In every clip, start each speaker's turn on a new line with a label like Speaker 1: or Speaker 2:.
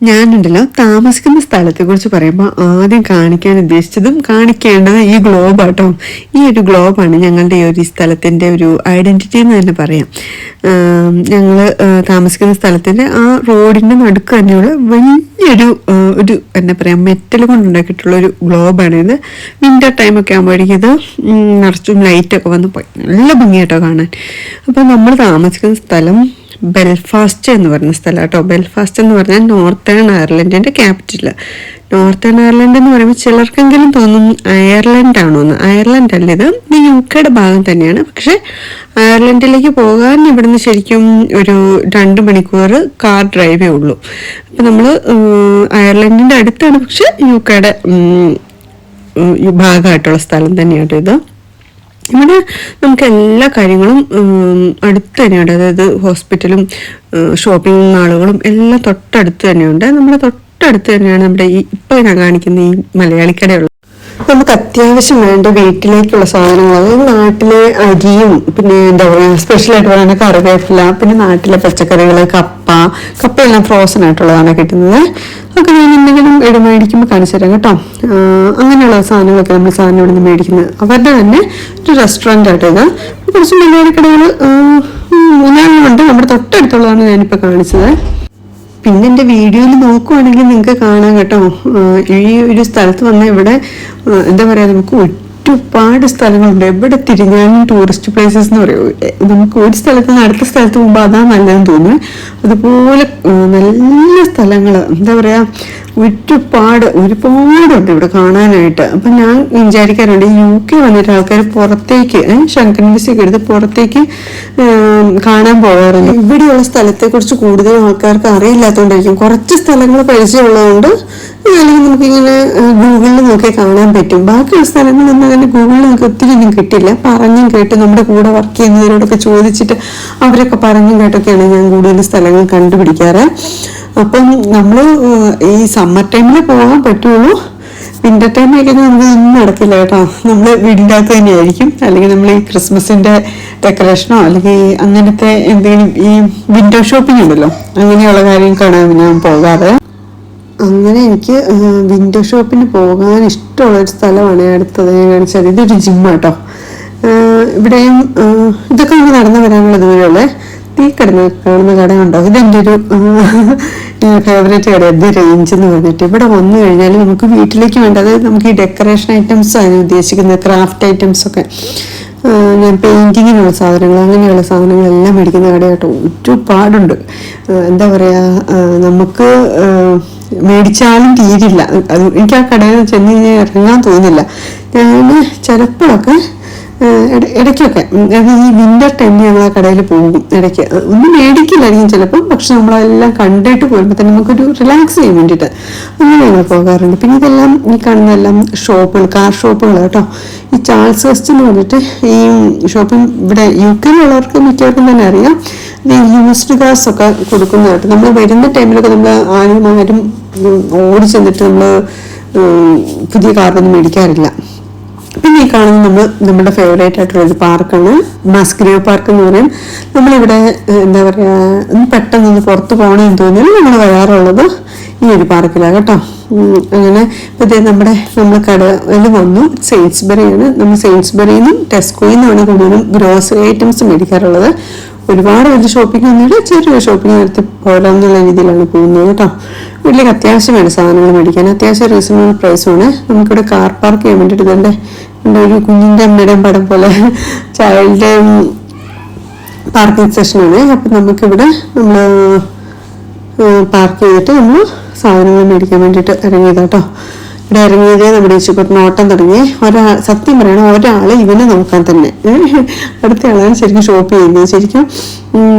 Speaker 1: ഞാനുണ്ടല്ലോ താമസിക്കുന്ന സ്ഥലത്തെ കുറിച്ച് പറയുമ്പോൾ ആദ്യം കാണിക്കാൻ ഉദ്ദേശിച്ചതും കാണിക്കേണ്ടത് ഈ ഗ്ലോബ് ആട്ടോ. ഈ ഒരു ഗ്ലോബാണ് ഞങ്ങളുടെ ഈ ഒരു സ്ഥലത്തിന്റെ ഒരു ഐഡന്റിറ്റി എന്ന് തന്നെ പറയാം. ഞങ്ങൾ താമസിക്കുന്ന സ്ഥലത്തിന്റെ ആ റോഡിന്റെ നടുക്ക് തന്നെയുള്ള വലിയൊരു ഒരു എന്താ പറയുക മെറ്റൽ കൊണ്ടുണ്ടാക്കിയിട്ടുള്ള ഒരു ഗ്ലോബാണ് ഇത്. വിന്റർ ടൈമൊക്കെ ആകുമ്പോഴേക്കും ഇത് നിറച്ചും ലൈറ്റൊക്കെ വന്ന് നല്ല ഭംഗിയായിട്ടോ കാണാൻ. അപ്പോൾ നമ്മൾ താമസിക്കുന്ന സ്ഥലം ബെൽഫാസ്റ്റ് എന്ന് പറയുന്ന സ്ഥലം കേട്ടോ. ബെൽഫാസ്റ്റ് എന്ന് പറഞ്ഞാൽ നോർത്തേൺ അയർലൻഡിന്റെ ക്യാപിറ്റൽ നോർത്തേൺ അയർലൻഡ് എന്ന് പറയുമ്പോൾ ചിലർക്കെങ്കിലും തോന്നും അയർലൻഡ് ആണോ എന്ന്. അയർലൻഡ് അല്ല ഇത്. ഇത് യു കെയുടെ ഭാഗം തന്നെയാണ്. പക്ഷേ അയർലൻഡിലേക്ക് പോകാൻ ഇവിടുന്ന് ശരിക്കും ഒരു രണ്ട് മണിക്കൂർ കാർ ഡ്രൈവേ ഉള്ളൂ. അപ്പം നമ്മൾ അയർലൻഡിന്റെ അടുത്താണ്. പക്ഷെ യു കെയുടെ ഭാഗമായിട്ടുള്ള സ്ഥലം തന്നെയാണ് ഇത്. ഇവിടെ നമുക്ക് എല്ലാ കാര്യങ്ങളും അടുത്ത് തന്നെയുണ്ട്. അതായത് ഹോസ്പിറ്റലും ഷോപ്പിംഗ് മാളുകളും എല്ലാം തൊട്ടടുത്ത് തന്നെയുണ്ട്. നമ്മുടെ തൊട്ടടുത്ത് തന്നെയാണ് നമ്മുടെ ഈ ഇപ്പോൾ ഞാൻ കാണിക്കുന്ന ഈ മലയാളിക്കടയുള്ളത് നമുക്ക് അത്യാവശ്യം വേണ്ട വീട്ടിലേക്കുള്ള സാധനങ്ങൾ. അതായത് നാട്ടിലെ അരിയും പിന്നെ എന്താ പറയുക സ്പെഷ്യലായിട്ട് പറയുന്ന കറിവേപ്പില പിന്നെ നാട്ടിലെ പച്ചക്കറികൾ കപ്പ കപ്പയെല്ലാം ഫ്രോസൺ ആയിട്ടുള്ളതാണ് കിട്ടുന്നത്. അതൊക്കെ ഞാൻ എന്തെങ്കിലും ഇട മേടിക്കുമ്പോൾ കാണിച്ചു തരാം കേട്ടോ. അങ്ങനെയുള്ള സാധനങ്ങളൊക്കെ നമ്മൾ സാധനം ഇവിടെ നിന്ന് മേടിക്കുന്നത്. അവരുടെ തന്നെ ഒരു റെസ്റ്റോറന്റ് ആയിട്ട് ഇത്. കുറച്ച് മലയാളി കടകൾ മൂന്നാളുണ്ട് നമ്മുടെ തൊട്ടടുത്തുള്ളതാണ് ഞാനിപ്പോൾ കാണിച്ചത്. പിന്നെ എന്റെ വീഡിയോയിൽ നോക്കുവാണെങ്കിൽ നിങ്ങൾക്ക് കാണാം കേട്ടോ. ഈ ഒരു സ്ഥലത്ത് വന്ന ഇവിടെ എന്താ പറയുക നമുക്ക് ഒരുപാട് സ്ഥലങ്ങളുണ്ട്. എവിടെ തിരിഞ്ഞാലും ടൂറിസ്റ്റ് പ്ലേസസ് എന്ന് പറയും. എ, നമുക്ക് ഒരു സ്ഥലത്ത് നിന്ന് അടുത്ത സ്ഥലത്ത് പോകുമ്പോൾ അതാ നല്ലതെന്ന് തോന്നുന്നു അതുപോലെ നല്ല സ്ഥലങ്ങൾ എന്താ പറയുക ഒരുപാട് ഒരുപാടുണ്ട് ഇവിടെ കാണാനായിട്ട്. അപ്പം ഞാൻ വിചാരിക്കാറുണ്ട് യു കെ വന്നിട്ട് ആൾക്കാർ പുറത്തേക്ക് ശങ്കരൻ വിസയൊക്കെ എടുത്ത് പുറത്തേക്ക് കാണാൻ പോകാറുണ്ട്. ഇവിടെയുള്ള സ്ഥലത്തെക്കുറിച്ച് കൂടുതൽ ആൾക്കാർക്ക് അറിയില്ലാത്തതുകൊണ്ടായിരിക്കും. കുറച്ച് സ്ഥലങ്ങൾ പരിചയമുള്ളതുകൊണ്ട് നമുക്കിങ്ങനെ ഗൂഗിളിൽ നോക്കി കാണാൻ പറ്റും. ബാക്കിയുള്ള സ്ഥലങ്ങളൊന്നും അങ്ങനെ ഗൂഗിളിൽ നമുക്ക് ഒത്തിരി ഒന്നും കിട്ടില്ല പറഞ്ഞും കേട്ട് നമ്മുടെ കൂടെ വർക്ക് ചെയ്യുന്നവരോടൊക്കെ ചോദിച്ചിട്ട് അവരൊക്കെ പറഞ്ഞും കേട്ടൊക്കെയാണ് ഞാൻ കൂടുതൽ സ്ഥലങ്ങൾ കണ്ടുപിടിക്കാറ്. അപ്പം നമ്മൾ ഈ സമ്മർ ടൈമിൽ പോകാൻ പറ്റുള്ളൂ. വിന്റർ ടൈമിലൊക്കെ നമുക്ക് ഒന്നും നടക്കില്ല കേട്ടോ. നമ്മൾ വീടിന്റെ അകത്ത് തന്നെയായിരിക്കും അല്ലെങ്കിൽ നമ്മൾ ഈ ക്രിസ്മസിന്റെ ഡെക്കറേഷനോ അല്ലെങ്കിൽ അങ്ങനത്തെ എന്തെങ്കിലും ഈ വിൻഡോ ഷോപ്പിംഗ് ഉണ്ടല്ലോ. അങ്ങനെയുള്ള കാര്യങ്ങൾക്കാണ് ഞാൻ പോകാറ്. അങ്ങനെ എനിക്ക് വിൻഡോ ഷോപ്പിന് പോകാൻ ഇഷ്ടമുള്ള ഒരു സ്ഥലമാണ് അടുത്തത് ഞാൻ കാണിച്ചത്. ഇതൊരു ജിമ്മാട്ടോ ഇവിടെയും ഇതൊക്കെ നമുക്ക് നടന്നു വരാനുള്ള ദൂരമുള്ളേ. തീ കിടന്ന് കാണുന്ന കട ഉണ്ടോ ഇതെന്റെ ഒരു ഫേവറേറ്റ് കട ഇത് റേഞ്ച് എന്ന് പറഞ്ഞിട്ട്. ഇവിടെ വന്നു കഴിഞ്ഞാൽ നമുക്ക് വീട്ടിലേക്ക് വേണ്ട അതായത് നമുക്ക് ഈ ഡെക്കറേഷൻ ഐറ്റംസ് ആണ് ഉദ്ദേശിക്കുന്നത് ക്രാഫ്റ്റ് ഐറ്റംസ് ഒക്കെ. ഞാൻ പെയിന്റിങ്ങിനുള്ള സാധനങ്ങൾ അങ്ങനെയുള്ള സാധനങ്ങളെല്ലാം മേടിക്കുന്ന കടയാട്ടോ. ഒരുപാടുണ്ട്. ആ, എന്താ പറയുക നമുക്ക് മേടിച്ചാലും തീരില്ല. അത് എനിക്ക് ആ കടയിൽ ചെന്ന് ഇറങ്ങാൻ തോന്നില്ല. ഞാൻ ചിലപ്പോഴൊക്കെ ഇടയ്ക്കൊക്കെ. ഈ വിന്റർ ടൈമിൽ ഞങ്ങൾ ആ കടയിൽ പോകും ഇടയ്ക്ക്. ഒന്നും മേടിക്കില്ലായിരിക്കും ചിലപ്പം പക്ഷെ നമ്മളെല്ലാം കണ്ടിട്ട് പോകുമ്പോൾ തന്നെ നമുക്കൊരു റിലാക്സ് ചെയ്യാൻ വേണ്ടിയിട്ട് അങ്ങനെ ഞങ്ങൾ പോകാറുണ്ട്. പിന്നെ ഇതെല്ലാം ഈ കാണുന്നതെല്ലാം ഷോപ്പുകൾ കാർ ഷോപ്പുകൾ കേട്ടോ. ഈ ചാൾസ് വെസ്റ്റ് എന്ന് പറഞ്ഞിട്ട് ഈ ഷോപ്പിംഗ് ഇവിടെ യു കെയിലുള്ളവർക്ക് മിക്കവർക്കും തന്നെ അറിയാം. ഈ യൂസ്ഡ് കാർസ് ഒക്കെ കൊടുക്കുന്നതായിട്ട് നമ്മൾ വരുന്ന ടൈമിലൊക്കെ നമ്മൾ ആരും ആരും ഓടി ചെന്നിട്ട് നമ്മൾ പുതിയ കാറൊന്നും മേടിക്കാറില്ല. പിന്നെ ഈ കാണുന്നത് നമ്മൾ നമ്മുടെ ഫേവറേറ്റ് ആയിട്ടുള്ള ഒരു പാർക്കാണ് മാസ്ഗ്രേവ് പാർക്ക് എന്ന് പറയും. നമ്മളിവിടെ എന്താ പറയുക പെട്ടെന്ന് പുറത്ത് പോകണമെന്ന് തോന്നിയാൽ നമ്മൾ വരാറുള്ളത് ഈ ഒരു പാർക്കിലാണ് കേട്ടോ. അങ്ങനെ ഇപ്പം നമ്മുടെ നമ്മൾ കടയിൽ വന്നു. സെയിൽസ്ബറിയാണ് നമ്മൾ സെയിൽസ്ബറിയിൽ നിന്നും ടെസ്കോയിൽ നിന്നാണ് കൂടുതലും ഗ്രോസറി ഐറ്റംസ് മേടിക്കാറുള്ളത്. ഒരുപാട് വലിയ ഷോപ്പിംഗ് ഒന്നുമില്ല ചെറിയൊരു ഷോപ്പിംഗ് നടത്തി പോരാന്നുള്ള രീതിയിലാണ് പോകുന്നത് കേട്ടോ. വീട്ടിലേക്ക് അത്യാവശ്യമാണ് സാധനങ്ങൾ മേടിക്കാൻ അത്യാവശ്യം റീസണബിൾ പ്രൈസുമാണ് നമുക്കിവിടെ കാർ പാർക്ക് ചെയ്യാൻ വേണ്ടിയിട്ട് ഇതെന്റെ എന്റെ ഒരു കുഞ്ഞിന്റെ അമ്മയുടെയും പടം പോലെ ചൈൽഡ് പാർക്കിംഗ് സെഷനാണ് അപ്പം നമുക്കിവിടെ നമ്മൾ പാർക്ക് ചെയ്തിട്ട് നമ്മൾ സാധനങ്ങൾ മേടിക്കാൻ വേണ്ടിയിട്ട് ഇറങ്ങിയത് കേട്ടോ. ഇവിടെ ഇറങ്ങിയത് നമ്മുടെ ഈച്ചപ്പുറത്ത് ഓട്ടം തുടങ്ങി. ഒരാൾ സത്യം പറയണം ഒരാൾ ഇവനെ നോക്കാൻ തന്നെ. അടുത്ത ആളാണ് ശരിക്കും ഷോപ്പ് ചെയ്യുന്നത്. ശരിക്കും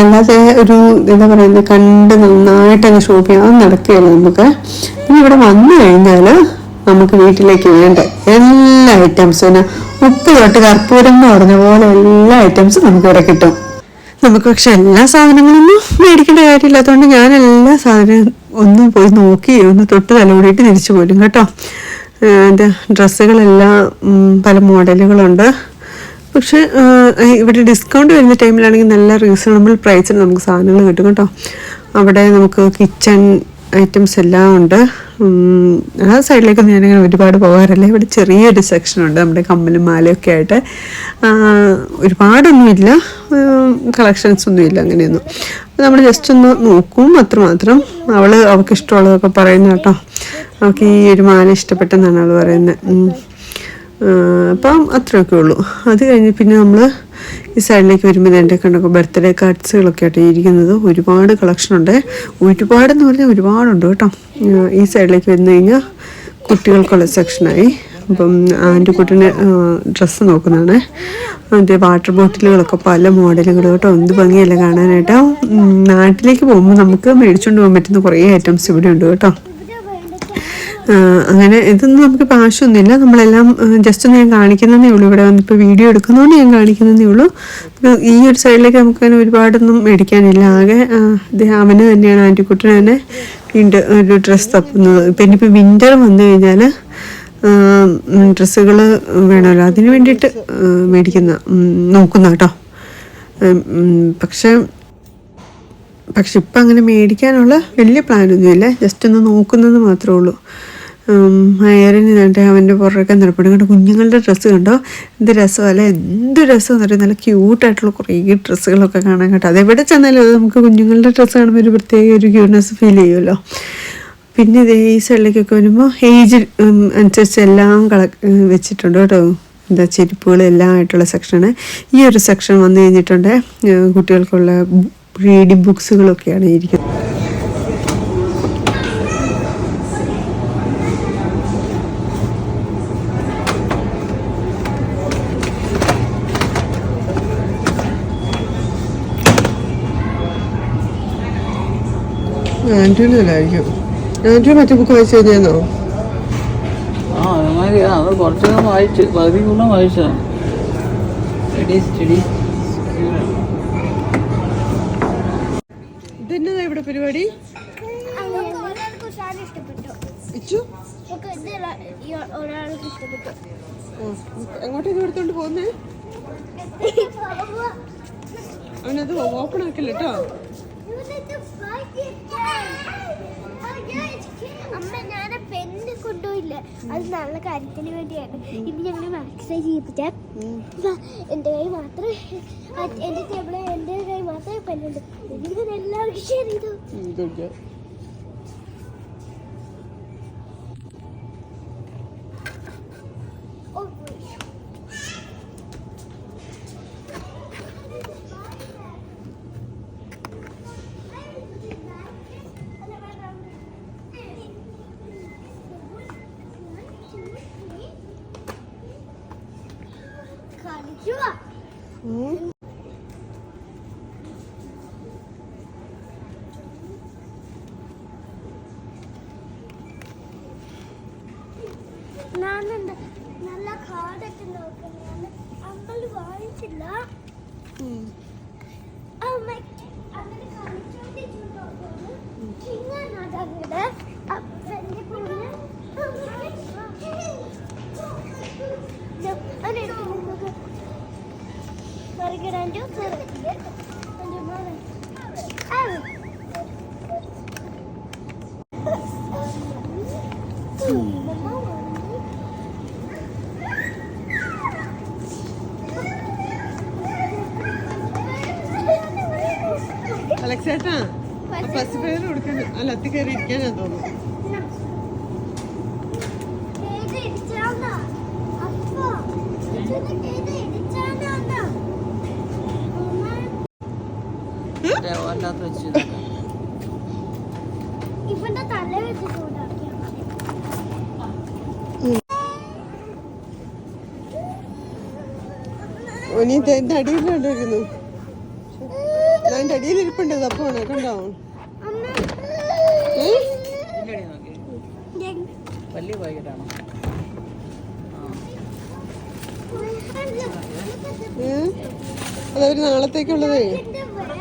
Speaker 1: അല്ലാതെ ഒരു എന്താ പറയുന്നത് കണ്ട് നന്നായിട്ട് അങ്ങ് ഷോപ്പ് ചെയ്യാൻ നടക്കുകയുള്ളു നമുക്ക്. പിന്നെ ഇവിടെ വന്നു കഴിഞ്ഞാൽ നമുക്ക് വീട്ടിലേക്ക് വേണ്ട എല്ലാ ഐറ്റംസും ഉപ്പ് തൊട്ട് കർപ്പൂരം എന്ന് പറഞ്ഞ പോലെ എല്ലാ ഐറ്റംസും നമുക്ക് ഇവിടെ കിട്ടും. നമുക്ക് പക്ഷെ എല്ലാ സാധനങ്ങളൊന്നും മേടിക്കേണ്ട കാര്യമില്ലാത്തതുകൊണ്ട് ഞാൻ എല്ലാ സാധനവും ഒന്ന് പോയി നോക്കി ഒന്ന് തൊട്ട് തലോടിയിട്ട് തിരിച്ചു പോരും കേട്ടോ. എന്റെ ഡ്രസ്സുകളെല്ലാം പല മോഡലുകളുണ്ട്. പക്ഷേ ഇവിടെ ഡിസ്കൗണ്ട് വരുന്ന ടൈമിലാണെങ്കിൽ നല്ല റീസണബിൾ പ്രൈസിൽ നമുക്ക് സാധനങ്ങൾ കിട്ടും കേട്ടോ. അവിടെ നമുക്ക് കിച്ചൺ ഐറ്റംസ് എല്ലാം ഉണ്ട്. ആ സൈഡിലേക്ക് ഞാനിങ്ങനെ ഒരുപാട് പോകാറില്ല. ഇവിടെ ചെറിയൊരു സെക്ഷൻ ഉണ്ട് നമ്മുടെ കമ്മലും മാലയൊക്കെ ആയിട്ട്. ഒരുപാടൊന്നുമില്ല. കളക്ഷൻസ് ഒന്നുമില്ല അങ്ങനെയൊന്നും. നമ്മൾ ജസ്റ്റ് ഒന്ന് നോക്കും അത്രമാത്രം. അവൾ അവൾക്ക് ഇഷ്ടമുള്ളതൊക്കെ പറയുന്ന കേട്ടോ. അവൾക്ക് ഈ ഒരു മാല ഇഷ്ടപ്പെട്ടെന്നാണ് അവൾ പറയുന്നത് അപ്പം അത്രയൊക്കെ ഉള്ളൂ. അത് കഴിഞ്ഞ് പിന്നെ നമ്മൾ ഈ സൈഡിലേക്ക് വരുമ്പോൾ എന്റെ കണ്ടൊക്കെ ബർത്ത്ഡേ കാർഡ്സുകളൊക്കെ ആയിട്ട് ഇരിക്കുന്നത്. ഒരുപാട് കളക്ഷൻ ഉണ്ട്. ഒരുപാടെന്ന് പറഞ്ഞാൽ ഒരുപാടുണ്ട് കേട്ടോ. ഈ സൈഡിലേക്ക് വന്നു കഴിഞ്ഞാൽ കുട്ടികൾക്കുള്ള സെക്ഷനായി അപ്പം ആന്റെ കുട്ടീന്റെ ഡ്രസ്സ് നോക്കുന്നതാണ്. അതിന്റെ വാട്ടർ ബോട്ടിലുകളൊക്കെ പല മോഡലുകൾ കേട്ടോ. എന്ത് ഭംഗിയല്ല കാണാനായിട്ട്. നാട്ടിലേക്ക് പോകുമ്പോൾ നമുക്ക് മേടിച്ചുകൊണ്ട് പോകാൻ പറ്റുന്ന കുറേ ഐറ്റംസ് ഇവിടെ ഉണ്ട് കേട്ടോ. അങ്ങനെ ഇതൊന്നും നമുക്ക് ഇപ്പം ആവശ്യമൊന്നുമില്ല. നമ്മളെല്ലാം ജസ്റ്റ് ഒന്ന് ഞാൻ കാണിക്കുന്നതേ ഉള്ളൂ. ഇവിടെ വന്നിപ്പോൾ വീഡിയോ എടുക്കുന്നതുകൊണ്ട് ഞാൻ കാണിക്കുന്നതേ ഉള്ളൂ. ഈ ഒരു സൈഡിലേക്ക് നമുക്ക് അങ്ങനെ ഒരുപാടൊന്നും മേടിക്കാനില്ല. ആകെ അവന് തന്നെയാണ് ആന്റിക്കുട്ടിന് തന്നെ വീണ്ടും ഒരു ഡ്രസ്സ് തപ്പുന്നത്. ഇപ്പം ഇപ്പോൾ വിന്റർ വന്നു കഴിഞ്ഞാൽ ഡ്രസ്സുകൾ വേണമല്ലോ. അതിന് വേണ്ടിയിട്ട് മേടിക്കുന്ന നോക്കുന്ന കേട്ടോ. പക്ഷേ പക്ഷെ ഇപ്പം അങ്ങനെ മേടിക്കാനുള്ള വലിയ പ്ലാനൊന്നുമില്ല. ജസ്റ്റ് ഒന്ന് നോക്കുന്നത് മാത്രമേ ഉള്ളൂ. അയറിന് കണ്ടേ അവന്റെ പുറകെ നിറപ്പെടും കണ്ടോ? കുഞ്ഞുങ്ങളുടെ ഡ്രസ്സ് കണ്ടോ? എന്ത് രസമല്ല എന്ത് രസം എന്ന് പറയുന്നത് നല്ല ക്യൂട്ടായിട്ടുള്ള കുറേ ഡ്രസ്സുകളൊക്കെ കാണാൻ കേട്ടോ. അതെവിടെ ചെന്നാലും അത് നമുക്ക് കുഞ്ഞുങ്ങളുടെ ഡ്രസ്സ് കാണുമ്പോൾ ഒരു പ്രത്യേക ഒരു ക്യൂട്ട്നെസ് ഫീൽ ചെയ്യുമല്ലോ. പിന്നെ ഇത് ഈ സൈഡിലേക്കൊക്കെ വരുമ്പോൾ ഏജ് അനുസരിച്ച് എല്ലാം കള വെച്ചിട്ടുണ്ട് കേട്ടോ. എന്താ ചെരുപ്പുകൾ എല്ലാം ആയിട്ടുള്ള സെക്ഷനാണ് ഈ ഒരു സെക്ഷൻ വന്നു കഴിഞ്ഞിട്ടുണ്ട്. കുട്ടികൾക്കുള്ള റീഡിംഗ് ബുക്സുകളൊക്കെയാണ് ഇരിക്കുന്നത്. ആന്റൂനല്ലായിരിക്കും ആന്റൂ മറ്റേ ബുക്ക് വായിച്ചു കഴിഞ്ഞോ
Speaker 2: ആ അത് കുറച്ചൊക്കെ വായിച്ച് പകുതി കൂടെ വായിച്ചതാണ് സ്റ്റഡി സ്റ്റഡി
Speaker 1: ഇതെന്നതാ ഇവിടെ പരിപാടി? എങ്ങോട്ടേക്ക് എടുത്തോണ്ട് പോന്നേ അവനത് ഓപ്പൺ ആക്കില്ല കേട്ടോ
Speaker 3: അമ്മ ഞാൻ പെണ്ണ് കൊണ്ടുപോയില്ല. അത് നല്ല കാര്യത്തിന് വേണ്ടിയാണ്. ഇത് ഞങ്ങൾ മാക്സൈസ് ചെയ്യിപ്പിച്ച എന്റെ കൈ മാത്രമേ എന്റെ ടേബിൾ എന്റെ കൈ മാത്രമേ പെണ്ണുണ്ട്. എല്ലാവർക്കും ഷെയർ ചെയ്തു 考虑。嗯。മറികടാന്റെ
Speaker 1: അലക്സേട്ടാ ബസ് പേര് കൊടുക്കണ്ട. അല്ല അത്തി കയറി ഇരിക്കാനാ തോന്നുന്നു. ഓനി എന്റെ അടിയിൽ കണ്ടിരുന്നു. ഞാൻ അടിയിൽ ഇരിപ്പുണ്ട്. തപ്പാണ് കണ്ടോ?
Speaker 2: വലിയ പാക്കറ്റാണോ
Speaker 1: ഏ? അതവര് നാളത്തേക്കുള്ളതേ.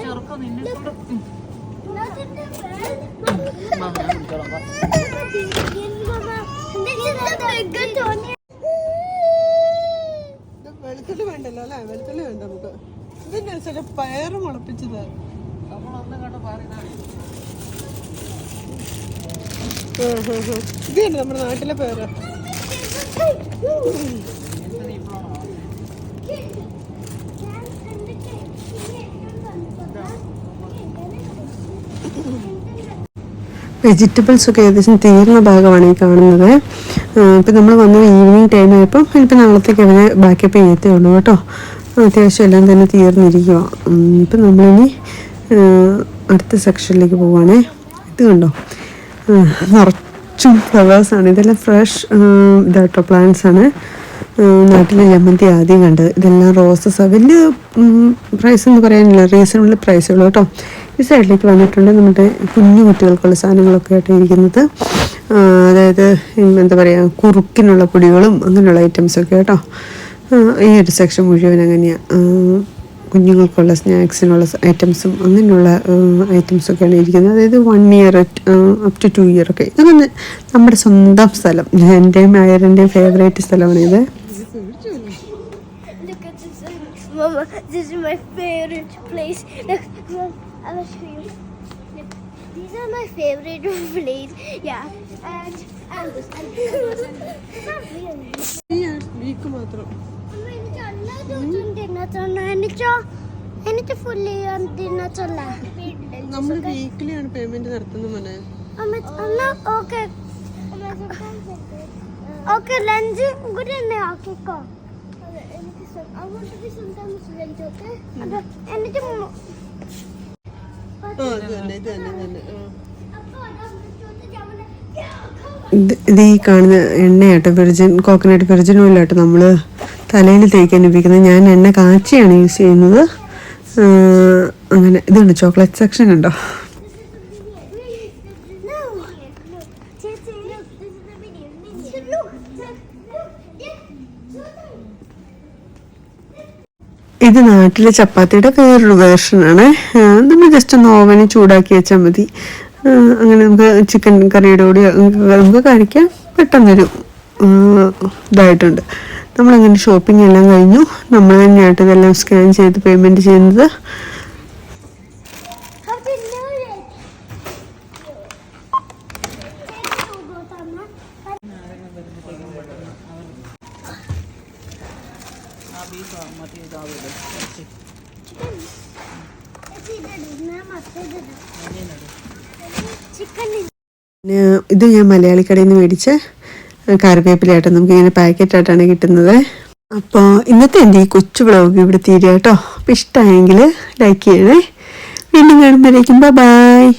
Speaker 2: ചെറുപ്പം നിന്നെ കൊണ്ട് ആ, ഞാൻ വിളിച്ചോളാം വാ.
Speaker 1: ഇത് വെളുത്തുള്ളി വേണ്ടല്ലോ അല്ലേ വെളുത്തുള്ളി വേണ്ട നമുക്ക് ഇതെന്നാ ചില പയറ് മുളപ്പിച്ചത്.
Speaker 2: നമ്മളൊന്നും കണ്ട് മാറി
Speaker 1: ഇത് കണ്ടോ നമ്മുടെ നാട്ടിലെ പേര് വെജിറ്റബിൾസ് ഒക്കെ ഏകദേശം തീർന്ന ഭാഗമാണ് ഈ കാണുന്നത്. ഇപ്പം നമ്മൾ വന്ന ഈവനിങ് ടൈം ആയപ്പോൾ ഇപ്പം നാളത്തേക്ക് അവർ ബാക്കപ്പ് ചെയ്യത്തേ ഉള്ളൂ കേട്ടോ. അത്യാവശ്യം എല്ലാം തന്നെ തീർന്നിരിക്കുക ഇപ്പം നമ്മളിനി അടുത്ത സെക്ഷനിലേക്ക് പോവുകയാണേ ഇത് കണ്ടോ? നിറച്ചും ഫ്ലവേഴ്സാണ് ഇതെല്ലാം ഫ്രഷ് ഇതാട്ടോ പ്ലാന്റ്സ് ആണ്. നാട്ടിലെ ജമന്തി ആദ്യം കണ്ടത്. ഇതെല്ലാം റോസസ് വലിയ പ്രൈസ് എന്ന് പറയാനില്ല. റീസണബിൾ പ്രൈസുകൾ കേട്ടോ. ഈ സൈഡിലേക്ക് വന്നിട്ടുണ്ട് നമ്മുടെ കുഞ്ഞു കുട്ടികൾക്കുള്ള സാധനങ്ങളൊക്കെ ആയിട്ട് ഇരിക്കുന്നത്. അതായത് എന്താ പറയുക കുറുക്കിനുള്ള പൊടികളും അങ്ങനെയുള്ള ഐറ്റംസൊക്കെ കേട്ടോ. ഈ ഒരു സെക്ഷൻ മുഴുവൻ അങ്ങനെയാണ് കുഞ്ഞുങ്ങൾക്കുള്ള സ്നാക്സിനുള്ള ഐറ്റംസും അങ്ങനെയുള്ള ഐറ്റംസൊക്കെയാണ് ഇരിക്കുന്നത് അതായത് one year up to two year ഒക്കെ ഇതൊക്കെ നമ്മുടെ സ്വന്തം സ്ഥലം എന്റെയും അയറിന്റെയും ഫേവറേറ്റ് സ്ഥലമാണ് ഇത്.
Speaker 3: Mama, this is my favorite place. Look, Mom, I will show you. Look, these are my favorite place. Yeah, and and this. This. എനിക്ക് ഫുള്ള്
Speaker 1: നമ്മൾ വീക്കിലിയാണ് പേയ്മെന്റ് നടത്തുന്നത് മോനെ.
Speaker 3: ഓക്കെ ഓക്കെ ലഞ്ച് കൂടി തന്നെ ആക്കിക്കോ. എനിക്ക്
Speaker 1: ഇത് ഈ കാണുന്ന എണ്ണയാട്ടോ വെർജിൻ കോക്കനട്ട് വെർജിൻ ഓയിലാട്ടോ നമ്മൾ തലയിൽ തേക്കാൻ ഉപയോഗിക്കുന്നത്. ഞാൻ എണ്ണ കാച്ചിയാണ് യൂസ് ചെയ്യുന്നത്. അങ്ങനെ ഇതുണ്ട് ചോക്ലേറ്റ് സെക്ഷൻ കണ്ടോ. ഇത് നാട്ടിലെ ചപ്പാത്തിയുടെ വേറൊരു വേർഷനാണ് നമ്മൾ ജസ്റ്റ് ഒന്ന് ഓവനിൽ ചൂടാക്കി വെച്ചാൽ മതി. അങ്ങനെ നമുക്ക് ചിക്കൻ കറിയുടെ കൂടി നമുക്ക് കഴിക്കാൻ പെട്ടെന്നൊരു ഇതായിട്ടുണ്ട്. നമ്മളങ്ങനെ ഷോപ്പിംഗ് എല്ലാം കഴിഞ്ഞു. നമ്മൾ തന്നെയായിട്ട് ഇതെല്ലാം സ്കാൻ ചെയ്ത് പേയ്മെന്റ് ചെയ്യുന്നത്. ഇത് ഞാൻ മലയാളിക്കടയിൽ നിന്ന് മേടിച്ച. കറിവേപ്പിലയായിട്ട് നമുക്ക് ഇങ്ങനെ പാക്കറ്റായിട്ടാണ് കിട്ടുന്നത്. അപ്പോൾ ഇന്നത്തെ എന്റെ ഈ കൊച്ചു വ്ളോഗ് ഇവിടെ തീരുക കേട്ടോ. അപ്പോൾ ഇഷ്ടമായെങ്കിൽ ലൈക്ക് ചെയ്യണേ. വീണ്ടും കാണുമ്പോഴേക്കും ബൈ.